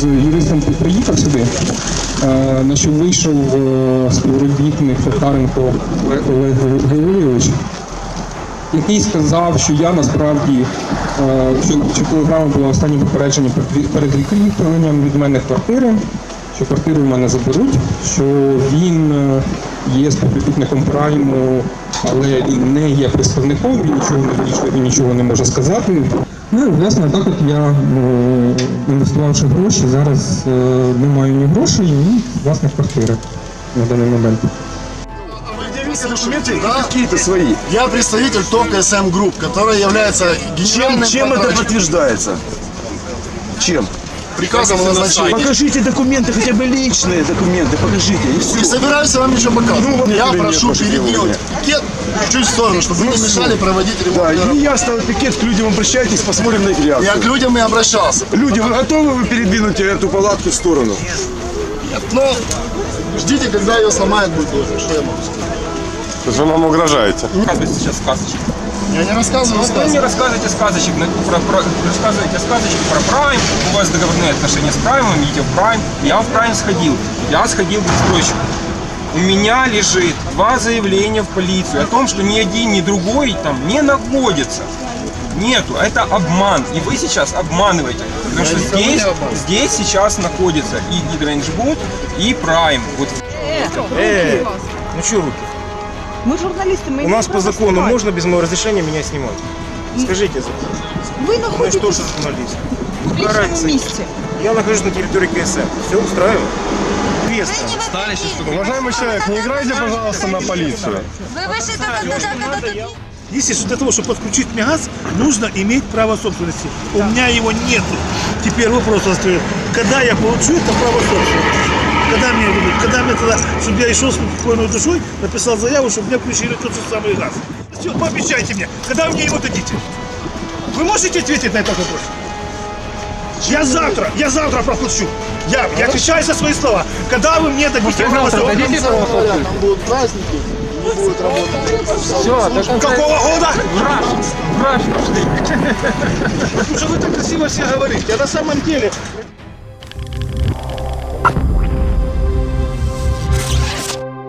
з юристом приїхав сюди, е, на що вийшов е, співробітник Фехаренко Олег Григорійович, який сказав, що я насправді, е, що, телеграма була останнє попередження перед- відкривленням від мене квартири, що квартиру в мене заберуть, що він є співробітником прайму, але він не є представником, він нічого не вирішує, він нічого не може сказати. Ну, і, власне, так от я, е, інвестувавши гроші, зараз е, не маю ні грошей, ні власне квартири на даний момент. Документы Да. какие-то свои. Я представитель ТОК СМ Групп, которая является Чем, генеральным чем это подрядчиком. подтверждается? Чем? Приказом о назначении. Покажите документы, хотя бы личные документы, покажите, и Не все. собираюсь вам ничего показывать. Ну, вот я например, прошу передвинуть пикет чуть в сторону, чтобы вы не мешали проводить Ну, Да, ремонт. и я ставлю пикет, к людям обращайтесь, посмотрим на их Я к реакцию. людям и обращался. Люди, вы готовы вы передвинуть эту палатку в сторону? Но ждите, когда ее сломают будет. Что я могу сказать? То есть вы нам угрожаете? сейчас сказочек. Я не рассказываю Вы сказки. мне рассказываете сказочек, на- про, про- рассказываете сказочек про Прайм, у вас договорные отношения с Праймом, идите в Прайм. Я в Прайм сходил, я сходил к застройщику. У меня лежит два заявления в полицию о том, что ни один, ни другой там не находится. Нету, это обман. И вы сейчас обманываете. Потому что никого не здесь, обманываю. здесь сейчас находится и Гидроэнджбуд, и Прайм. Вот Э, ну что руки? Мы журналисты, мы У нас по закону снимать. можно без моего разрешения меня снимать? Скажите, Вы ну что находитесь же журналист? в публичном месте. Я нахожусь на территории КСМ. Все устраивает? Известно. Уважаемый человек, не играйте, пожалуйста, на полицию. Вы вышли только тогда, когда тут Если для того, чтобы подключить мне газ, нужно иметь право собственности. У меня его нету. Теперь вопрос остается, когда я получу это право собственности? Когда дадут? Когда мне тогда, чтобы я шел с спокойной душой, написал заяву, чтобы мне включили тот же самый газ. Все, пообещайте мне, когда вы мне его дадите? Вы можете ответить на этот вопрос? Я завтра, я завтра проплачу. Я, я отвечаю за свои слова. Когда вы мне дадите право собственности? Там будут праздники, не будет работать. Какого года? Уже вы так красиво все говорите. А на самом деле